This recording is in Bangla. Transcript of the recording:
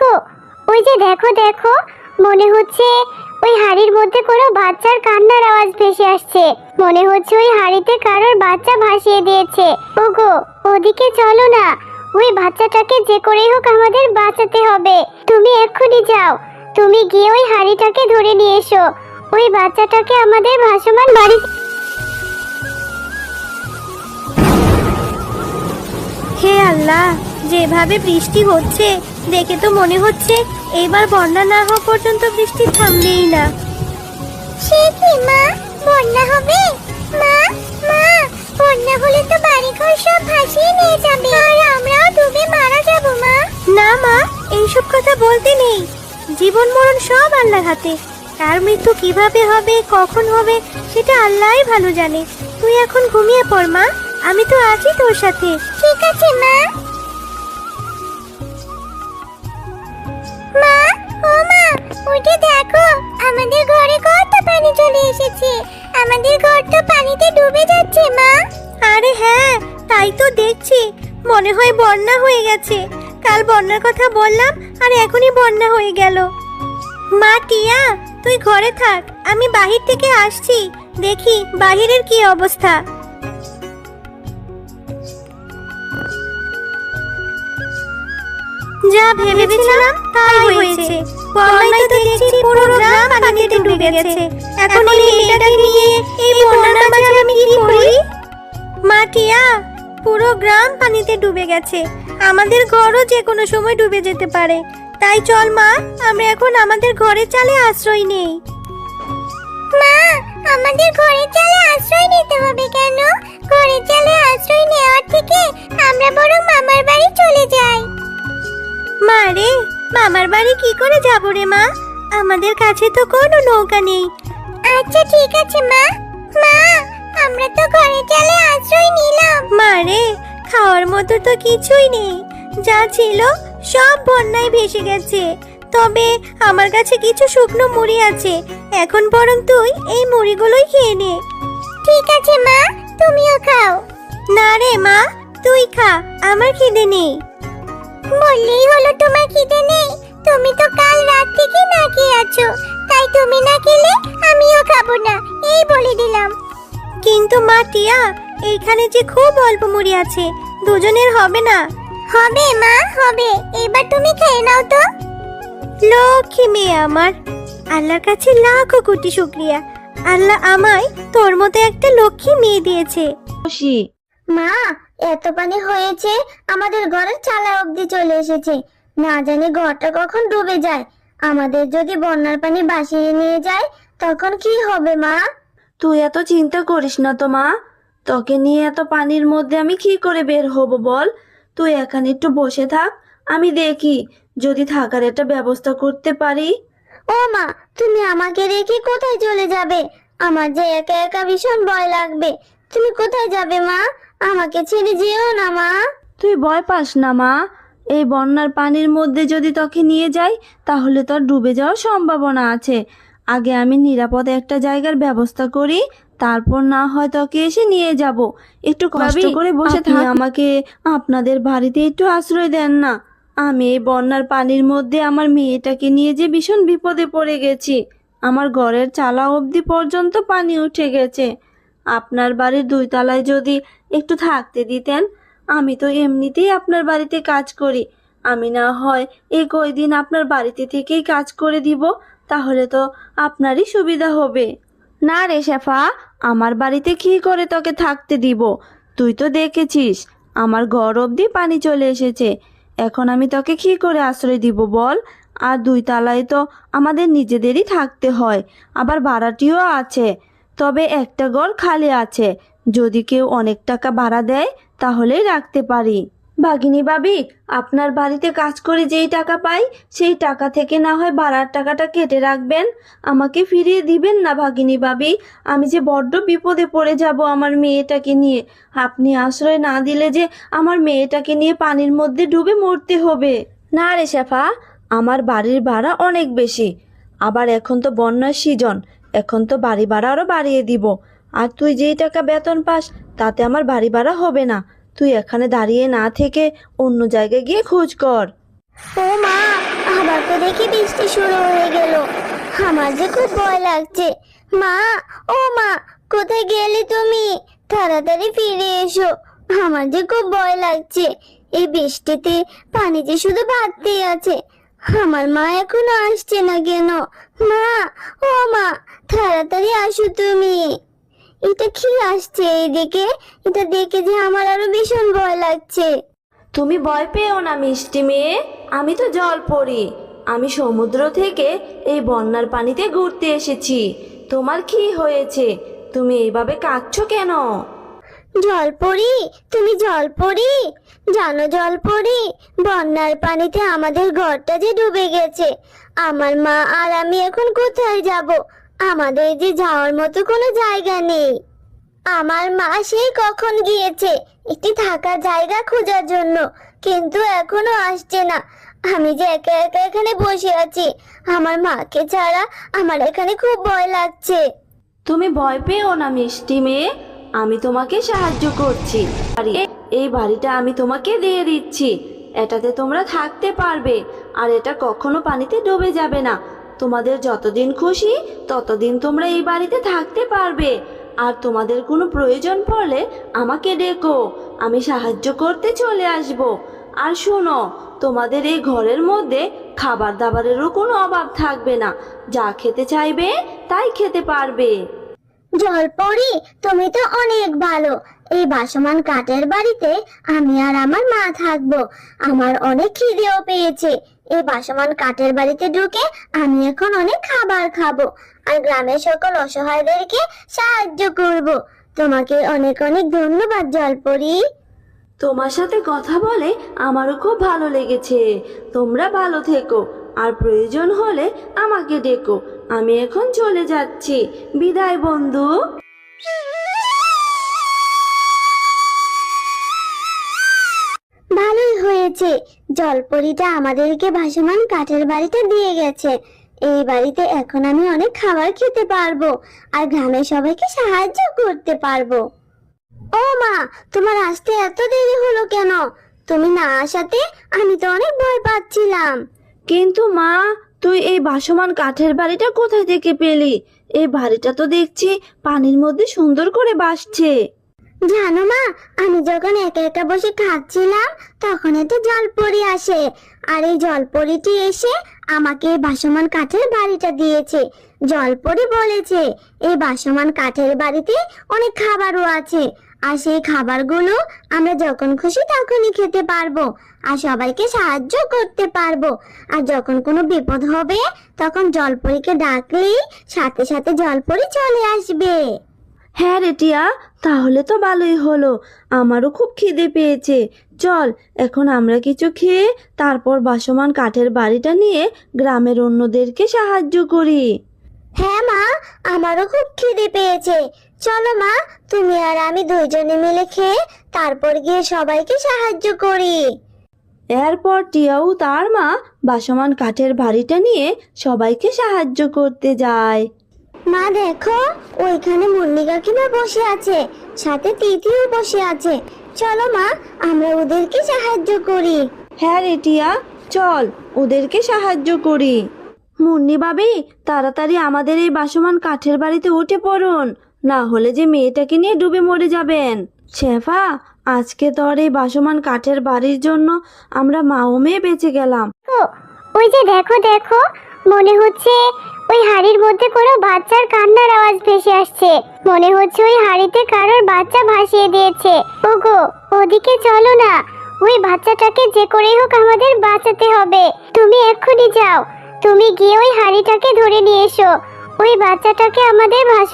গো ওই যে দেখো দেখো, মনে হচ্ছে ওই হাড়ির মধ্যে কোনো বাচ্চার কান্নার আওয়াজ ভেসে আসছে। মনে হচ্ছে ওই হাড়িতে কারোর বাচ্চা ভাসিয়ে দিয়েছে। ওগো, ওদিকে চলো না। ওই বাচ্চাটাকে যে করেই হোক আমাদের বাঁচাতে হবে। তুমি এক্ষুনি যাও। তুমি গিয়ে ওই হাড়িটাকে ধরে নিয়ে এসো। ওই বাচ্চাটাকে আমাদের ভাসমান বাড়ি হে আল্লাহ যেভাবে বৃষ্টি হচ্ছে দেখে তো মনে হচ্ছে এবার বন্যা না হওয়া পর্যন্ত বৃষ্টি থামবেই না। সে কি মা? বন্যা হবে? মা মা বন্যা হলে তো বাড়িঘর সব ভাসিয়ে নিয়ে যাবে। আর আমরাও ডুবে মারা যাব মা। না মা এইসব কথা বলতে নেই। জীবন মরণ সব আল্লাহর হাতে। কার মৃত্যু কীভাবে হবে কখন হবে সেটা আল্লাহই ভালো জানে। তুই এখন ঘুমিয়ে পড় মা। আমি তো আছি তোর সাথে। ঠিক আছে মা। মা ও মা উঠে দেখো আমাদের ঘরে কত পানি চলে এসেছে। আমাদের ঘর তো পানিতে ডুবে যাচ্ছে মা। আরে হ্যাঁ তাই তো দেখছি। মনে হয় বন্যা হয়ে গেছে। কাল বন্যার কথা বললাম আর এখনই বন্যা হয়ে গেল। মা টিয়া তুই ঘরে থাক। আমি বাহির থেকে আসছি। দেখি বাহিরের কি অবস্থা। যা ভেবেছিলাম তাই হয়েছে। বন্যায় তো দেখছি পুরো গ্রাম পানিতে ডুবে গেছে। এখন এই মেয়েটাকে নিয়ে এই বন্যার মাঝে আমি কি করি? মাটিয়া পুরো গ্রাম পানিতে ডুবে গেছে। আমাদের ঘরও যে কোনো সময় ডুবে যেতে পারে। তাই চল মা, আমরা এখন আমাদের ঘরের চালে আশ্রয় নেই। মা, আমাদের ঘরের চালে আশ্রয় নিতে হবে কেন? ঘরের চালে আশ্রয় নেওয়ার থেকে আমরা বরং মামার বাড়ি চলে যাই। মা রে মামার বাড়ি কি করে যাব রে মা? আমাদের কাছে তো কোনো নৌকা নেই। আচ্ছা ঠিক আছে মা। মা আমরা তো ঘরের চালে আশ্রয় নিলাম। মা রে খাওয়ার মতো তো কিছুই নেই। যা ছিল সব বন্যায় ভেসে গেছে। তবে আমার কাছে কিছু শুকনো মুড়ি আছে। এখন বরং তুই এই মুড়িগুলোই খেয়ে নে। ঠিক আছে মা তুমিও খাও। না রে মা তুই খা আমার খিদে নেই। বললেই হলো তোমার খিদে নেই। তুমি তো কাল রাত থেকে না খেয়ে আছো। তাই তুমি না খেলে আমিও খাব না। এই বলে দিলাম। কিন্তু মা টিয়া এইখানে যে খুব অল্প মুড়ি আছে দুজনের হবে না? হবে মা হবে। এবার তুমি খেয়ে নাও তো। লক্ষ্মী মেয়ে আমার। আল্লাহর কাছে লাখো কোটি শুক্রিয়া। আল্লাহ আমায় তোর মতো একটা লক্ষ্মী মেয়ে দিয়েছে। খুশি। মা এত পানি হয়েছে আমাদের ঘরের চালা অবধি চলে এসেছে। না জানি ঘরটা কখন ডুবে যায়। আমাদের যদি বন্যার পানি বাসিয়ে নিয়ে যায় তখন কি হবে মা? তুই এত চিন্তা করিস না তো মা। তোকে নিয়ে এত পানির মধ্যে আমি কি করে বের হব বল? তুই এখানে একটু বসে থাক আমি দেখি যদি থাকার একটা ব্যবস্থা করতে পারি। ও মা তুমি আমাকে রেখে কোথায় চলে যাবে? আমার যে একা একা ভীষণ ভয় লাগবে। তুমি কোথায় যাবে মা? আমাকে ছেড়ে যেও না মা। তুই ভয় পাস না মা। এই বন্যার পানির মধ্যে যদি তোকে নিয়ে যাই তাহলে তোর ডুবে যাওয়ার সম্ভাবনা আছে। আগে আমি নিরাপদে একটা জায়গার ব্যবস্থা করি তারপর না হয় তোকে এসে নিয়ে যাব। একটু কষ্ট করে বসে থাক। আমাকে আপনাদের বাড়িতে একটু আশ্রয় দেন না। আমি এই বন্যার পানির মধ্যে আমার মেয়েটাকে নিয়ে যে ভীষণ বিপদে পড়ে গেছি। আমার ঘরের চালা অবধি পর্যন্ত পানি উঠে গেছে। আপনার বাড়ির দুই তলায় যদি একটু থাকতে দিতেন, আমি তো এমনিতেই আপনার বাড়িতে কাজ করি। আমি না হয় এই কয়দিন আপনার বাড়িতে থেকেই কাজ করে দিব, তাহলে তো আপনারই সুবিধা হবে। না রে শেফা, আমার বাড়িতে কি করে তোকে থাকতে দিব? তুই তো দেখেছিস, আমার ঘর অবধি পানি চলে এসেছে। এখন আমি তোকে কি করে আশ্রয় দিব বল? আর দুই তালায় তো আমাদের নিজেদেরই থাকতে হয়, আবার ভাড়াটিও আছে। তবে একটা ঘর খালি আছে। যদি কেউ অনেক টাকা ভাড়া দেয়, তাহলেই রাখতে পারি। ভাগিনী ভাবি, আপনার বাড়িতে কাজ করে যেই টাকা পাই, সেই টাকা থেকে না হয় ভাড়ার টাকাটা কেটে রাখবেন। আমাকে ফিরিয়ে দিবেন না ভাগিনী ভাবি। আমি যে বড্ড বিপদে পড়ে যাব আমার মেয়েটাকে নিয়ে। আপনি আশ্রয় না দিলে যে আমার মেয়েটাকে নিয়ে পানির মধ্যে ডুবে মরতে হবে। না রে শেফা, আমার বাড়ির ভাড়া অনেক বেশি। আবার এখন তো বন্যার সিজন। এখন তো বাড়ি ভাড়া আরও বাড়িয়ে দিব। আর তুই যেই টাকা বেতন পাস, তাতে আমার বাড়ি ভাড়া হবে না। তুই এখানে দাঁড়িয়ে না থেকে অন্য জায়গায় গিয়ে খোঁজ কর। ও মা, আবার তো দেখি বৃষ্টি শুরু হয়ে গেল। আমার যে খুব ভয় লাগছে। মা, ও মা, কোথায় গেলে তুমি? তাড়াতাড়ি ফিরে এসো। আমার যে খুব ভয় লাগছে। এই বৃষ্টিতে পানি যে শুধু বাড়তেই আছে। আমার মা এখনও আসছে না কেন? মা, ও মা, তাড়াতাড়ি আসো তুমি। এটা কি আসছে এইদিকে এটা দেখে যে আমার আরও ভীষণ ভয় লাগছে। তুমি ভয় পেও না, মিষ্টি মেয়ে। আমি তো জল পড়ি। আমি সমুদ্র থেকে এই বন্যার পানিতে ঘুরতে এসেছি। তোমার কি হয়েছে? তুমি এইভাবে কাঁদছো কেন? জলপরি, তুমি জলপরি। জানো জলপরি, বন্যার পানিতে আমাদের ঘরটা যে ডুবে গেছে। আমার মা আর আমি এখন কোথায় যাব? আমাদের যে যাওয়ার মতো কোনো জায়গা নেই। আমার মা সেই কখন গিয়েছে? একটি থাকার জায়গা খোঁজার জন্য, কিন্তু এখনও আসছে না। আমি যে একা একা এখানে বসে আছি, আমার মাকে ছাড়া আমার এখানে খুব ভয় লাগছে। তুমি ভয় পেও না মিষ্টি মেয়ে। আমি তোমাকে সাহায্য করছি। এই বাড়িটা আমি তোমাকে দিয়ে দিচ্ছি। এটাতে তোমরা থাকতে পারবে, আর এটা কখনো পানিতে ডুবে যাবে না। তোমাদের যতদিন খুশি, ততদিন তোমরা এই বাড়িতে থাকতে পারবে। আর তোমাদের কোনো প্রয়োজন পড়লে আমাকে ডেকো, আমি সাহায্য করতে চলে আসব। আর শোনো, তোমাদের এই ঘরের মধ্যে খাবার দাবারেরও কোনো অভাব থাকবে না। যা খেতে চাইবে, তাই খেতে পারবে। জলপরি, তুমি তো অনেক ভালো। এই বাসমান কাঠের বাড়িতে আমি আর আমার মা থাকব। আমার অনেক খিদেও পেয়েছে। এই বাসমান কাঠের বাড়িতে ঢুকে আমি এখন অনেক খাবার খাব আর গ্রামের সকল অসহায়দেরকে সাহায্য করব। তোমাকে অনেক অনেক ধন্যবাদ, জলপরি। তোমার সাথে কথা বলে আমারও খুব ভালো লেগেছে। তোমরা ভালো থেকো। আর প্রয়োজন হলে আমাকে ডেকো। আমি এখন চলে যাচ্ছি। বিদায়, বন্ধু। ভালোই হয়েছে। জলপরিটা আমাদেরকে ভাসমান কাঠের বাড়িতে দিয়ে গেছে। এই বাড়িতে এখন আমি অনেক খাবার খেতে পারব আর গ্রামের সবাইকে সাহায্য করতে পারব। ও মা, তোমার আসতে এত দেরি হলো কেন? তুমি না আসাতে আমি তো অনেক ভয় পাচ্ছিলাম। কিন্তু মা, তুই এই বাসমান কাঠের বাড়িটা কোথায় থেকে পেলি? এই বাড়িটা তো দেখছি পানির মধ্যে সুন্দর করে বাসছে জানো মা, আমি যখন একা একা বসে খাচ্ছিলাম তখন একটা জলপরি আসে। আর এই জলপরিটি এসে আমাকে বাসমান কাঠের বাড়িটা দিয়েছে। জলপরি বলেছে, এই বাসমান কাঠের বাড়িতে অনেক খাবারও আছে। আর সেই খাবারগুলো আমরা যখন খুশি তখনই খেতে পারব আর সবাইকে সাহায্য করতে পারব। আর যখন কোনো বিপদ হবে, তখন জলপরিকে ডাকলেই সাথে সাথে জলপরি চলে আসবে। হ্যাঁ রে টিয়া তাহলে তো ভালোই হলো। আমারও খুব খিদে পেয়েছে। চল এখন আমরা কিছু খেয়ে তারপর বাসমান কাঠের বাড়িটা নিয়ে গ্রামের অন্যদেরকে সাহায্য করি। হ্যাঁ মা আমারও খুব খিদে পেয়েছে। চলো মা তুমি আর আমি দুইজনে মিলে খেয়ে তারপর গিয়ে সবাইকে সাহায্য করি। এরপর টিয়াও তার মা বাসমান কাঠের বাড়িটা নিয়ে সবাইকে সাহায্য করতে যায়। মা দেখো ওইখানে মুন্নি কাকিমা বসে আছে সাথে তিথিও বসে আছে। চলো মা আমরা ওদেরকে সাহায্য করি। হ্যাঁ রে টিয়া চল ওদেরকে সাহায্য করি। মুন্নি বাবি তাড়াতাড়ি আমাদের এই বাসমান কাঠের বাড়িতে উঠে পড়ুন না হলে যে মেয়েটাকে নিয়ে ডুবে মরে যাবেন। শেফা আজকে তোর এই বাসমান কাঠের বাড়ির জন্য আমরা মা ও মেয়ে বেঁচে গেলাম। ও ওই যে দেখো দেখো মনে হচ্ছে ওই হাড়ির মধ্যে কোনো বাচ্চার কান্নার আওয়াজ ভেসে আসছে। মনে হচ্ছে ওই হাড়িতে কারোর বাচ্চা ভাসিয়ে দিয়েছে। ওগো, ওদিকে চলো না। ওই বাচ্চাটাকে যে করেই হোক আমাদের বাঁচাতে হবে। তুমি এক্ষুনি যাও। তুমি গিয়ে ওই হাড়িটাকে ধরে নিয়ে এসো। ওই বাচ্চাটাকে আমাদের ভাস